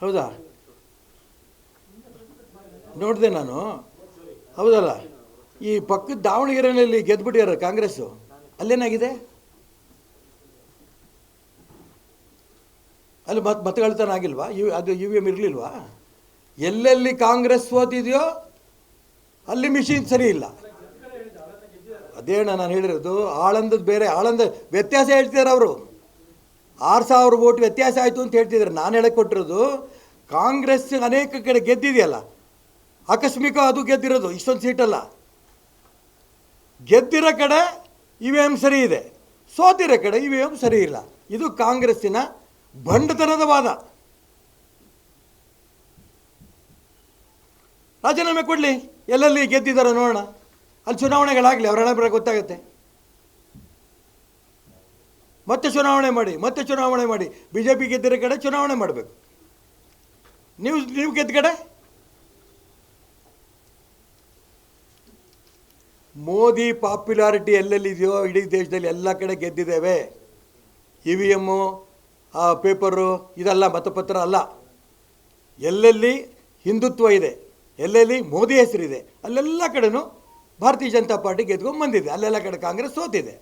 ಹೌದಾ? ನೋಡಿದೆ ನಾನು. ಹೌದಲ್ಲ? ಈ ಪಕ್ಕದ ದಾವಣಗೆರೆಯಲ್ಲಿ ಗೆದ್ದುಬಿಟ್ಟಿದ್ದಾರೆ ಕಾಂಗ್ರೆಸ್ಸು. ಅಲ್ಲೇನಾಗಿದೆ? ಅಲ್ಲಿ ಮತ್ ಮತಗಳತನ ಆಗಿಲ್ವಾ? ಯು, ಅದು ಯು ಎಂ ಇರಲಿಲ್ವಾ? ಎಲ್ಲೆಲ್ಲಿ ಕಾಂಗ್ರೆಸ್ ಓದಿದೆಯೋ ಅಲ್ಲಿ ಮಿಷಿನ್ ಸರಿ ಇಲ್ಲ. ನಾನು ಹೇಳಿರೋದು, ಆಳಂದದ ಬೇರೆ, ಆಳಂದ ವ್ಯತ್ಯಾಸ ಹೇಳ್ತಿದ್ದಾರೆ ಅವರು. ಆರು ಸಾವಿರ ವೋಟ್ ವ್ಯತ್ಯಾಸ ಆಯಿತು ಅಂತ ಹೇಳ್ತಿದ್ದಾರೆ. ನಾನು ಹೇಳಕ್ಕೆ ಕೊಟ್ಟಿರೋದು, ಕಾಂಗ್ರೆಸ್ ಅನೇಕ ಕಡೆ ಗೆದ್ದಿದೆಯಲ್ಲ, ಆಕಸ್ಮಿಕ ಅದು ಗೆದ್ದಿರೋದು, ಇಷ್ಟೊಂದು ಸೀಟಲ್ಲ. ಗೆದ್ದಿರೋ ಕಡೆ ಇ ವಿ ಎಂ ಸರಿ ಇದೆ, ಸೋತಿರೋ ಕಡೆ ಇ ವಿ ಎಂ ಸರಿ ಇಲ್ಲ. ಇದು ಕಾಂಗ್ರೆಸ್ಸಿನ ಬಂಡತನದ ವಾದ. ರಾಜೀನಾಮೆ ಕೊಡಲಿ, ಎಲ್ಲೆಲ್ಲಿ ಗೆದ್ದಿದ್ದಾರೋ ನೋಡೋಣ. ಅಲ್ಲಿ ಚುನಾವಣೆಗಳಾಗಲಿ, ಅವರ ಗೊತ್ತಾಗುತ್ತೆ. ಮತ್ತೆ ಚುನಾವಣೆ ಮಾಡಿ, ಮತ್ತೆ ಚುನಾವಣೆ ಮಾಡಿ. ಬಿ ಜೆ ಪಿ ಗೆದ್ದಿರೋ ಕಡೆ ಚುನಾವಣೆ ಮಾಡಬೇಕು. ನೀವು ನೀವು ಗೆದ್ದ ಕಡೆ? ಮೋದಿ ಪಾಪ್ಯುಲಾರಿಟಿ ಎಲ್ಲೆಲ್ಲಿದೆಯೋ ಇಡೀ ದೇಶದಲ್ಲಿ ಎಲ್ಲ ಕಡೆ ಗೆದ್ದಿದ್ದೇವೆ. ಇ ವಿ ಎಮ್ಮು ಆ ಪೇಪರು, ಇದೆಲ್ಲ, ಮತಪತ್ರ ಅಲ್ಲ. ಎಲ್ಲೆಲ್ಲಿ ಹಿಂದುತ್ವ ಇದೆ, ಎಲ್ಲೆಲ್ಲಿ ಮೋದಿ ಹೆಸರಿದೆ, ಅಲ್ಲೆಲ್ಲ ಕಡೆನೂ ಭಾರತೀಯ ಜನತಾ ಪಾರ್ಟಿ ಗೆದ್ಕೊಂಡು ಬಂದಿದೆ. ಅಲ್ಲೆಲ್ಲ ಕಡೆ ಕಾಂಗ್ರೆಸ್ ಸೋತಿದೆ.